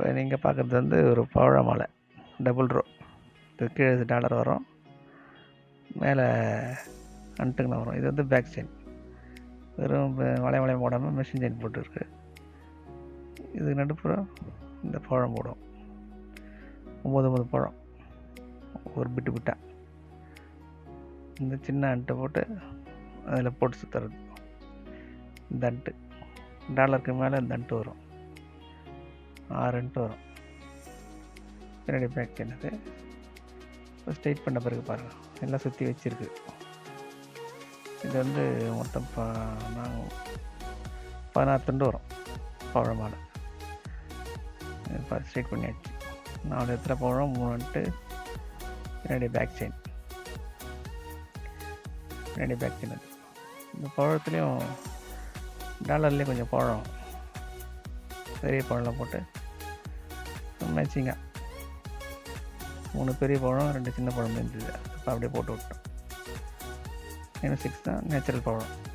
இப்போ நீங்கள் பார்க்குறது வந்து ஒரு பவழ மாலை டபுள் ரோ இது கீழே டாலர் வரும். மேலே அன்ட்டுங்கண்ணா வரும். இது வந்து பேக் செயின் வெறும் வளையம் வளையம் போடாமல் மிஷின் செயின் போட்டுருக்கு. இது நடுப்புறம் இந்த பழம் போடும். ஒம்பது ஒம்பது பழம். ஒரு பிட்டு பிட்டா இந்த சின்ன அன்ட்டை போட்டு அதில் போட்டு சுற்றுறது இந்த அன்ட்டு டாலருக்கு மேலே இந்த அன்ட்டு வரும். ஆறுன்ட்டு வரும். பின்னாடி பேக் என்னது? அது இப்போ ஸ்ட்ரைட் பண்ண பிறகு பாருங்கள் எல்லாம் சுற்றி வச்சுருக்கு. இது வந்து மொத்தம் ப நாங்கள் பதினாறு துண்டு வரும். பழ மாலை இப்போ ஸ்ட்ரைட் பண்ணியாச்சு. நாலு இடத்துல பழம் மூணு வந்துட்டு பின்னாடி பேக் செயின் பின்னாடி பேக் செயின் இந்த பழத்துலேயும் டாலர்லேயும் கொஞ்சம் பழம் பெரிய பழம்லாம் போட்டு மேட்சிங்காக மூணு பெரிய பழம் ரெண்டு சின்ன பழம் இருந்தது. அப்படியே போட்டு விட்டோம். ஏன்னா சிக்ஸ் தான் நேச்சுரல் பழம்.